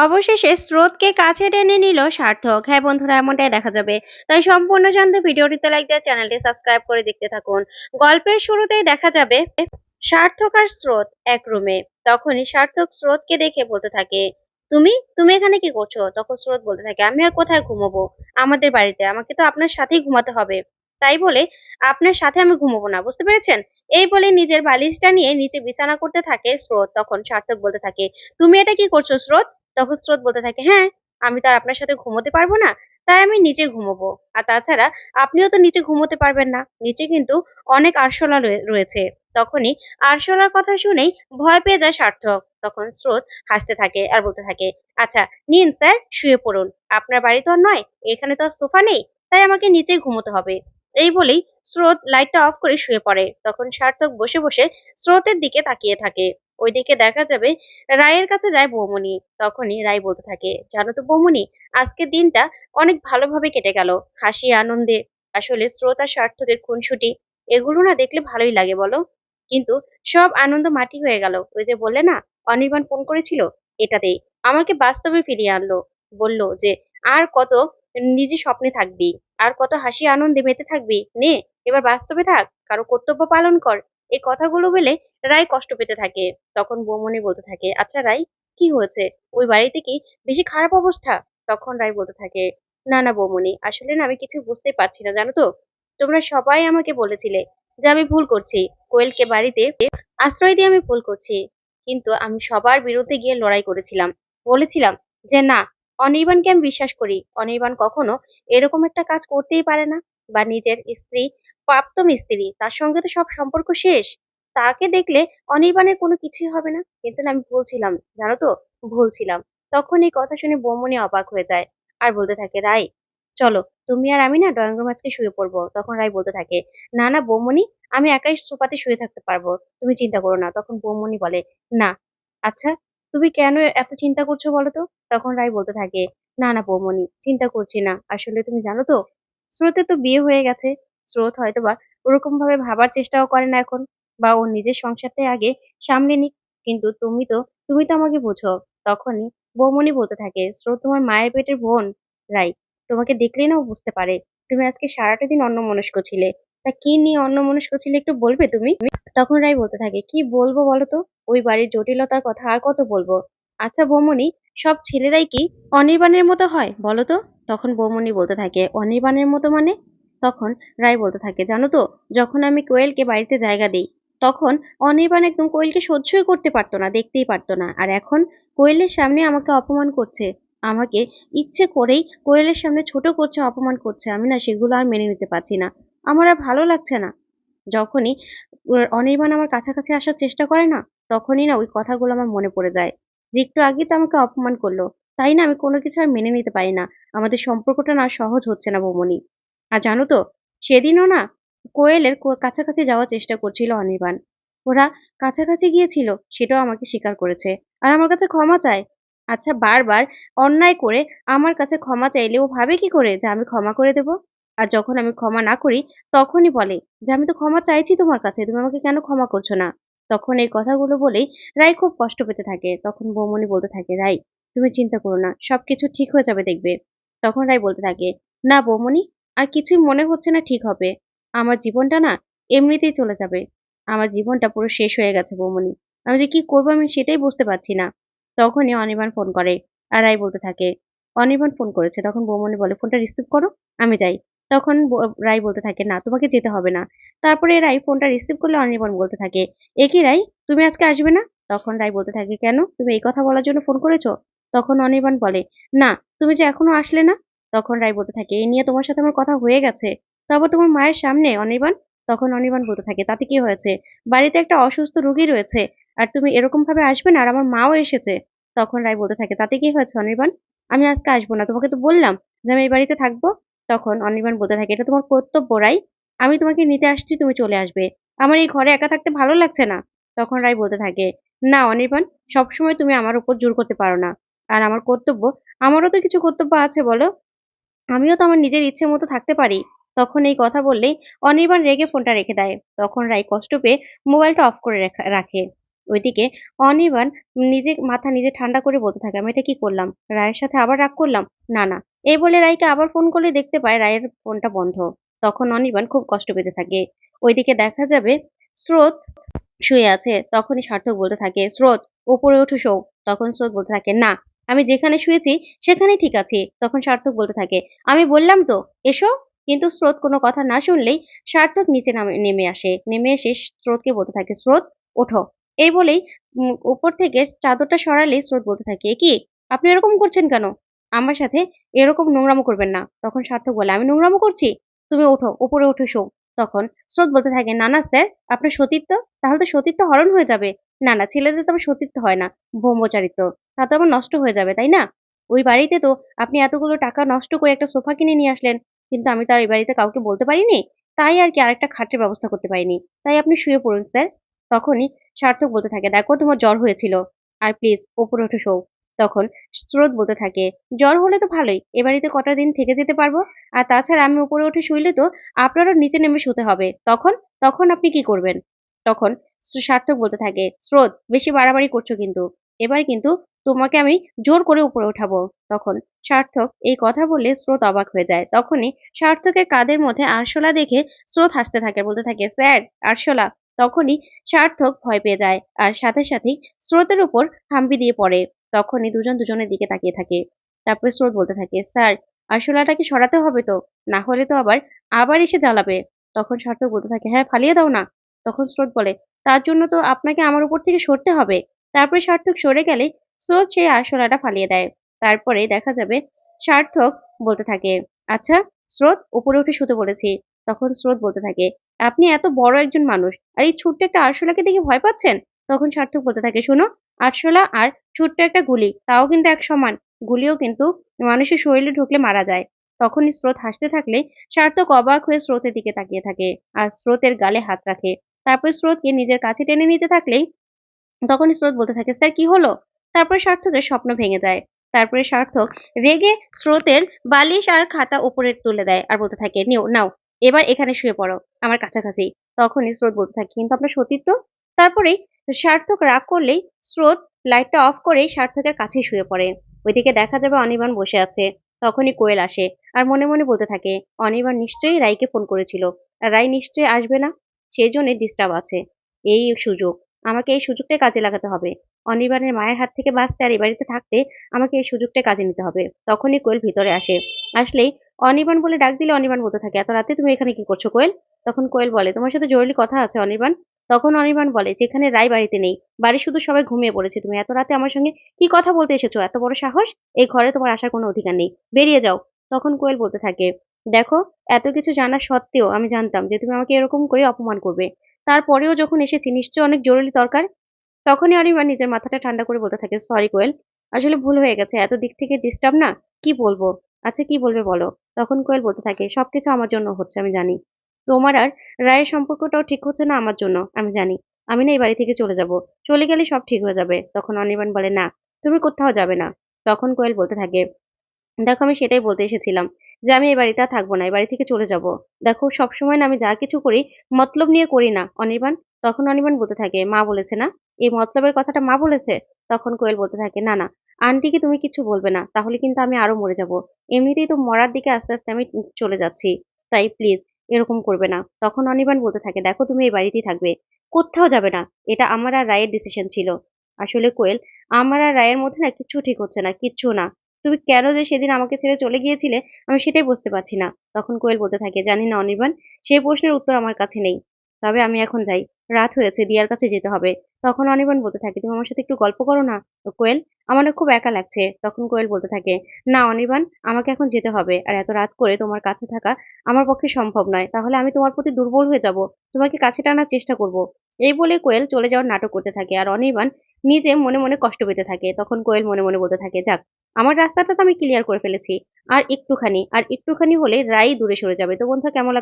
অবশেষে স্রোতকে কাছে টেনে নিল সার্থক। হ্যাঁ বন্ধুরা, এমনটাই দেখা যাবে। তাই সম্পূর্ণ জানতে ভিডিওটিতে লাইক দিয়ে চ্যানেলটি সাবস্ক্রাইব করে দেখতে থাকুন। গল্পের শুরুতেই দেখা যাবে সার্থক আর স্রোত এক রুমে তখনই সার্থক স্রোতকে দেখে বলতে থাকে, তুমি? তুমি এখানে কি করছ? তখন স্রোত বলতে থাকে, আমি আর কোথায় ঘুমাবো? আমাদের বাড়িতে। আমাকে তো আপনার সাথেই ঘুমাতে হবে। তাই বলে, আপনার সাথে আমি ঘুমাবো না, বুঝতে পেরেছেন? এই বলে নিজের বালিশটা নিয়ে নিচে বিছানা করতে থাকে স্রোত। তখন সার্থক বলতে থাকে, তুমি এটা কি করছ স্রোত? তখন স্রোত বলতে থাকে হ্যাঁ আমি তো আর আপনার সাথে ঘুমোতে পারব না, তাই আমি নিচে ঘুমোবো। আর তাছাড়া আপনিও তো নিচে ঘুমোতে পারবেন না, নিচে কিন্তু অনেক আরশোলা রয়ে- রয়েছে। তখনই আরশোলার কথা শুনেই ভয় পেয়ে যায় সার্থক। তখন স্রোত হাসতে থাকে আর বলতে থাকে আচ্ছা নিন স্যার, শুয়ে পড়ুন। আপনার বাড়ি তো আর নয়, এখানে তো আর সোফা নেই, তাই আমাকে নিচেই ঘুমোতে হবে। এই বলেই স্রোত লাইটটা অফ করে শুয়ে পড়ে। তখন সার্থক বসে বসে স্রোতের দিকে তাকিয়ে থাকে। ওইদিকে দেখা যাবে রায়ের কাছে যায় বৌমনি তখনই রায় বলতে থাকে, জানো তো বৌমনি আজকের দিনটা অনেক ভালোভাবে কেটে গেল। হাসি, আনন্দে। আসলে স্রোত স্বার্থদের খুনসুটি, এগুলো না দেখলে ভালোই লাগে, বলো। কিন্তু সব আনন্দ মাটি হয়ে গেল। ওই যে বললে না, অনির্বাণ ফোন করেছিল এটাতেই আমাকে বাস্তবে ফিরিয়ে আনলো। বলল যে, আর কত নিজে স্বপ্নে থাকবি, আর কত হাসি, আনন্দে মেতে থাকবি? নে, এবার বাস্তবে থাক, কারও কর্তব্য পালন কর। এই কথাগুলো বলে রায় কষ্ট পেতে থাকে। তখন বৌমনি বলতে থাকে আচ্ছা রায়, কি হয়েছে? ওই বাড়িতে কি বেশি খারাপ অবস্থা? তখন রায় বলতে থাকে, না না বৌমনি, আসলে না আমি কিছু বুঝতে পারছি না, জানো তো? তোমরা সবাই আমাকে বলেছিলে যে আমি ভুল করছি। কোয়েলকে বাড়িতে আশ্রয় দিয়ে আমি ভুল করছি। কিন্তু আমি সবার বিরুদ্ধে গিয়ে লড়াই করেছিলাম। বলেছিলাম যে না, অনির্বাণকে আমি বিশ্বাস করি। অনির্বাণ কখনো এরকম একটা কাজ করতেই পারে না বা নিজের স্ত্রী প্রাপ্তম স্ত্রী তার সঙ্গে তো সব সম্পর্ক শেষ। তাকে দেখলে অনির্বাণের কোনো কিছুই হবে না। কিন্তু আমি ভুলছিলাম জানো তো? ভুলছিলাম তখন এই কথা শুনে বৌমনি অবাক হয়ে যায় আর বলতে থাকে রাই চলো, তুমি আর আমি না ড্রয়িং রুম আজকে শুয়ে পড়ব। তখন রাই বলতে থাকে, না না বৌমনি, আমি একাই সোফাতে শুয়ে থাকতে পারব। তুমি চিন্তা করো না। তখন বৌমনি বলে, না আচ্ছা তুমি কেন এত চিন্তা করছ বলো তো? তখন রাই বলতে থাকে, না না বৌমনি, চিন্তা করছি না। আসলে তুমি জানো তো স্রোতের তো বিয়ে হয়ে গেছে। স্রোত হয়তো বা ওরকম ভাবে ভাবার চেষ্টাও করে না এখন বা ওর নিজের সংসারটাই আগে সামলে নিক। কিন্তু তুমি তো তুমি তো আমাকে বোঝো, তখনই বৌমনি বলতে থাকে, স্রোত তোমার মায়ের পেটের বোন? রাই তোমাকে দেখলেই না ও বুঝতে পারে। তুমি আজকে সারাটা দিন অন্যমনস্ক ছিলে। তা কি নিয়ে অন্যমনস্ক ছিলে একটু বলবে তুমি? তখন রাই বলতে থাকে, কি বলব বলো তো? ওই বাড়ির জটিলতার কথা আর কত বলব? আচ্ছা বৌমনি সব ছেলেরাই কি অনির্বাণের মতো হয় বলো তো? তখন বৌমনি বলতে থাকে, অনির্বাণের মতো মানে? তখন রায় বলতে থাকে, জানো তো, যখন আমি কোয়েলকে বাড়িতে জায়গা দিই, তখন অনির্বাণ একদম কোয়েলকে সহ্যই করতে পারতো না, দেখতেই পারতো না। আর এখন কোয়েলের সামনে আমাকে অপমান করছে, আমাকে ইচ্ছে করেই কোয়েলের সামনে ছোট করছে, অপমান করছে, আমি না সেগুলো আর মেনে নিতে পারছি না। আমার আর ভালো লাগছে না। যখনই অনির্বাণ আমার কাছাকাছি আসার চেষ্টা করে না, তখনই না ওই কথাগুলো আমার মনে পড়ে যায়। যে একটু আগে তো আমাকে অপমান করল, তাই না আমি কোনো কিছু আর মেনে নিতে পারি না। আমাদের সম্পর্কটা না সহজ হচ্ছে না বৌমনি। আর জানো তো, সেদিনও না কোয়েলের কাছাকাছি যাওয়ার চেষ্টা করছিল অনির্বাণ। ওরা কাছাকাছি গিয়েছিল, সেটাও আমাকে স্বীকার করেছে। আর আমার কাছে ক্ষমা চায়। আচ্ছা বারবার অন্যায় করে আমার কাছে ক্ষমা চাইলে ও ভাবে কি করে যে আমি ক্ষমা করে দেব? আর যখন আমি ক্ষমা না করি, তখনই বলে যে আমি তো ক্ষমা চাইছি তোমার কাছে, তুমি আমাকে কেন ক্ষমা করছ না? তখন এই কথাগুলো বলেই রায় খুব কষ্ট পেতে থাকে। তখন বৌমনি বলতে থাকে রাই তুমি চিন্তা করো না, সবকিছু ঠিক হয়ে যাবে দেখবে। তখন রাই বলতে থাকে, না বৌমনি আর কিছুই মনে হচ্ছে না ঠিক হবে। আমার জীবনটা না এমনিতেই চলে যাবে। আমার জীবনটা পুরো শেষ হয়ে গেছে বৌমনি। আমি যে কি করব আমি সেটাই বুঝতে পারছি না। তখনই অনির্বাণ ফোন করে আর রাই বলতে থাকে, অনির্বাণ ফোন করেছে। তখন বৌমনি বলে, ফোনটা রিসিভ করো, আমি যাই। তখন রাই বলতে থাকে, না, তোমাকে যেতে হবে না। তারপরে রাই ফোনটা রিসিভ করলে অনির্বাণ বলতে থাকে, এ কি রাই তুমি আজকে আসবে না? তখন রাই বলতে থাকে, কেন? তুমি এই কথা বলার জন্য ফোন করেছ? তখন অনির্বাণ বলে, না, তুমি যে এখনও আসলে না তখন রাই বলতে থাকে, এই নিয়ে তোমার সাথে আমার কথা হয়ে গেছে। তারপর তোমার মায়ের সামনে অনির্বাণ? তখন অনির্বাণ বলতে থাকে, তাতে কি হয়েছে? বাড়িতে একটা অসুস্থ রোগী রয়েছে আর তুমি এরকম ভাবে আসবে না আর আমার মাও এসেছে। তখন রাই বলতে থাকে, তাতে কি হয়েছে অনির্বাণ? আমি আজকে আসব না। তোমাকে তো বললাম যে আমি এই বাড়িতে থাকব। তখন অনির্বাণ বলতে থাকে, এটা তোমার কর্তব্য রাই। আমি তোমাকে নিতে আসছি, তুমি চলে আসবে। আমার এই ঘরে একা থাকতে ভালো লাগছে না। তখন রায় বলতে থাকে, না অনির্বাণ, সবসময় তুমি আমার উপর জোর করতে পারো না। আর আমার কর্তব্য, আমারও তো কিছু কর্তব্য আছে বলো। আমিও তো আমার নিজের ইচ্ছে মতো থাকতে পারি। তখন এই কথা বললেই অনির্বাণ রেগে ফোনটা রেখে দেয়। তখন রায় কষ্ট পেয়ে মোবাইলটা অফ করে রেখা- ওইদিকে অনির্বাণ নিজে, মাথা নিজে ঠান্ডা করে বলতে থাকে, আমি এটা কি করলাম? রায়ের সাথে আবার রাগ করলাম? না না। এই বলে রায়কে আবার ফোন করলে দেখতে পায় রায়ের ফোনটা বন্ধ। তখন অনির্বাণ খুব কষ্ট পেতে থাকে। ওইদিকে দেখা যাবে স্রোত শুয়ে আছে। তখনই সার্থক বলতে থাকে, স্রোত, উপরে উঠে শো তখন স্রোত বলতে থাকে, না আমি যেখানে শুয়েছি, সেখানেই ঠিক আছি, তখন সার্থক বলতে থাকে। আমি বললাম তো, এসো। কিন্তু স্রোত কোনো কথা না শুনলেই সার্থক নিচে নামে আসে। নেমে এসে স্রোতকে বলতে থাকে, স্রোত, ওঠো। এই বলেই উপর থেকে চাদরটা সরালেই স্রোত বলতে থাকে কি? আপনি এরকম করছেন কেন? আমার সাথে এরকম নোংরামো করবেন না। তখন সার্থক বলে, আমি নোংরামো করছি? তুমি ওঠো, উপরে উঠে শো। তখন স্রোত বলতে থাকে, না না, স্যার, আপনার সতীত্ব, তাহলে তো সতীত্ব হরণ হয়ে যাবে। না না, ছেলেদের তো আবার সতীত্ব হয় না ব্রহ্মচারিত্ব তা তো আবার নষ্ট হয়ে যাবে, তাই না? ওই বাড়িতে তো আপনি এতগুলো টাকা নষ্ট করে একটা সোফা কিনে নিয়ে আসলেন, কিন্তু আমি তো আর এই বাড়িতে কাউকে বলতে পারিনি? তাই আর কি আরেকটা খাটের ব্যবস্থা করতে পারিনি। তাই আপনি শুয়ে পড়ুন, স্যার। তখনই সার্থক বলতে থাকে, দেখো, তোমার জ্বর হয়েছিল। আর প্লিজ, ওপরে উঠে শোও। তখন স্রোত বলতে থাকে, জ্বর হলে তো ভালোই, এ বাড়িতে কটা দিন থেকে যেতে পারব? আর তাছাড়া আমি উপরে উঠে শুইলে তো আপনারও নিচে নেমে শুতে হবে। তখন তখন আপনি কি করবেন? তখন সার্থক বলতে থাকে, স্রোত, বেশি বাড়াবাড়ি করছ কিন্তু। এবার কিন্তু তোমাকে আমি জোর করে উপরে উঠাবো তখন সার্থক এই কথা বলে স্রোত অবাক হয়ে যায়। তখনই সার্থকের কাঁধের মধ্যে আরশোলা দেখে স্রোত হাসতে থাকে, বলতে থাকে, স্যার, আরশোলা। তখনই সার্থক ভয় পেয়ে যায় আর সাথে সাথেই স্রোতের উপর হাম্পি দিয়ে পড়ে। তখনই দুজন দুজনের দিকে তাকিয়ে থাকে। তারপরে স্রোত বলতে থাকে, স্যার, আরশোলাটাকে সরাতে হবে তো, না হলে তো আবার আবার এসে জ্বালাবে। তখন সার্থক বলতে থাকে হ্যাঁ ফালিয়ে দাও না। তখন স্রোত বলে, তার জন্য তো আপনাকে আমার উপর থেকে সরতে হবে। তারপরে সার্থক সরে গেলে স্রোত সেই আরশোলাটা ফালিয়ে দেয়। তারপরে দেখা যাবে সার্থক বলতে থাকে আচ্ছা স্রোত, উপরে উঠে শুতে বলেছি। তখন স্রোত বলতে থাকে, আপনি এত বড় একজন মানুষ, আর এই ছোট্ট একটা আরশোলাকে দেখে ভয় পাচ্ছেন? তখন সার্থক বলতে থাকে, শোনো, আরশোলা আর ছোট্ট একটা গুলি, তাও কিন্তু এক সমান। গুলিও কিন্তু মানুষের শরীরে ঢুকলে মারা যায়। তখনই স্রোত হাসতে থাকলে সার্থক অবাক হয়ে স্রোতের দিকে তাকিয়ে থাকে, আর স্রোতের গালে হাত রাখে। তারপর স্রোতকে নিজের কাছে টেনে নিতে থাকলেই তখনই স্রোত বলতে থাকে, স্যার, কি হলো? তারপরে সার্থকের স্বপ্ন ভেঙে যায়। তারপরে সার্থক রেগে স্রোতের বালিশ আর খাতা উপরে তুলে দেয় আর বলতে থাকে, নিও, নাও, এবার এখানে শুয়ে পড়ো, আমার কাছাকাছি। তখনই স্রোত বলতে থাকে, কিন্তু আপনার সতীত্ব তারপরেই সার্থক রাগ করলেই স্রোত লাইটটা অফ করেই সার্থকের কাছেই শুয়ে পড়ে। ওইদিকে দেখা যাবে অনির্বাণ বসে আছে। তখনই কোয়েল আসে আর মনে মনে বলতে থাকে, অনির্বাণ নিশ্চয়ই রাইকে ফোন করেছিল। আর রাই নিশ্চয়ই আসবে না? সেই জন্য ডিস্টার্ব আছে। এই সুযোগ। আমাকে এই সুযোগটাই কাজে লাগাতে হবে। অনির্বাণের মায়ের হাত থেকে বাঁচতে আর এই বাড়িতে থাকতে আমাকে এই সুযোগটাই কাজে নিতে হবে। তখনই কোয়েল ভিতরে আসে। আসলেই অনির্বাণ বলে ডাক দিলে অনির্বাণ বলতে থাকে, এত রাতে তুমি এখানে কি করছ কোয়েল? তখন কোয়েল বলে, তোমার সাথে জরুরি কথা আছে অনির্বাণ। তখন অনির্বাণ বলে, যেখানে রায় বাড়িতে নেই বাড়ি শুধু সবাই ঘুমিয়ে পড়েছে। তুমি এত রাতে আমার সঙ্গে কি কথা বলতে এসেছ? এত বড় সাহস? এই ঘরে তোমার আসার কোনো অধিকার নেই। বেরিয়ে যাও। তখন কোয়েল বলতে থাকে দেখো, এত কিছু জানা সত্ত্বেও আমি জানতাম যে তুমি আমাকে এরকম করে অপমান করবে। তারপরেও যখন এসেছি নিশ্চয় অনেক জরুরি দরকার, তখনই অনির্বাণ নিজের মাথাটা ঠান্ডা করে বলতে থাকে সরি কোয়েল, আসলে ভুল হয়ে গেছে, এত দিক থেকে ডিস্টার্ব না? কি বলব? আচ্ছা কি বলবে বলো? তখন কোয়েল বলতে থাকে সবকিছু আমার জন্য হচ্ছে, আমি জানি। তোমার আর রায়ের সম্পর্কটাও ঠিক হচ্ছে না আমার জন্য, আমি জানি। আমি না এই বাড়ি থেকে চলে যাব। চলে গেলে সব ঠিক হয়ে যাবে। তখন অনির্বাণ বলে, না, তুমি কোথাও যাবে না। তখন কোয়েল বলতে থাকে, দেখো, আমি সেটাই বলতে এসেছিলাম। যে আমি এই বাড়িতে থাকব না, এই বাড়ি থেকে চলে যাব। দেখো, সবসময় না আমি যা কিছু করি, মতলব নিয়ে করি না। অনির্বাণ, তখন অনির্বাণ বলতে থাকে, মা বলেছে না? এই মতলবের কথাটা মা বলেছে? তখন কোয়েল বলতে থাকে, না না। আন্টিকে তুমি কিছু বলবে না, তাহলে কিন্তু আমি আরও মরে যাব। এমনিতেই তো মরার দিকে আস্তে আস্তে আমি চলে যাচ্ছি, তাই প্লিজ এরকম করবে না। তখন অনির্বাণ বলতে থাকে, দেখো, তুমি এই বাড়িতেই থাকবে। কোথাও যাবে না। এটা আমার আর রায়ের ডিসিশন ছিল। আসলে কোয়েল, আমার আর রায়ের মধ্যে না কিচ্ছু ঠিক হচ্ছে না, কিচ্ছু না। তুমি কেন যে সেদিন আমাকে ছেড়ে চলে গিয়েছিলে, আমি সেটাই বুঝতে পারছি না। তখন কোয়েল বলতে থাকে, জানি না অনির্বাণ, সেই প্রশ্নের উত্তর আমার কাছে নেই। তবে আমি এখন যাই। রাত হয়েছে, দিয়ার কাছে যেতে হবে। তখন অনির্বাণ বলতে থাকে, তুমি আমার সাথে একটু গল্প করো না? কোয়েল, আমার খুব একা লাগছে। তখন কোয়েল বলতে থাকে, না অনির্বাণ, আমাকে এখন যেতে হবে। আর এত রাত করে তোমার কাছে থাকা আমার পক্ষে সম্ভব নয়। তাহলে আমি তোমার প্রতি দুর্বল হয়ে যাব। তোমাকে কাছে টানার চেষ্টা করব। এই বলে কোয়েল চলে যাওয়ার নাটক করতে থাকে। আর অনির্বাণ নিজে মনে মনে কষ্ট পেতে থাকে। তখন কোয়েল মনে মনে বলতে থাকে, যাক আমার রাস্তাটা তো আমি ক্লিয়ার করে ফেলেছি। আর একটুখানি আর একটুখানি হলে রাই দূরে সরে যাবে। তো বন্ধুরা কেমন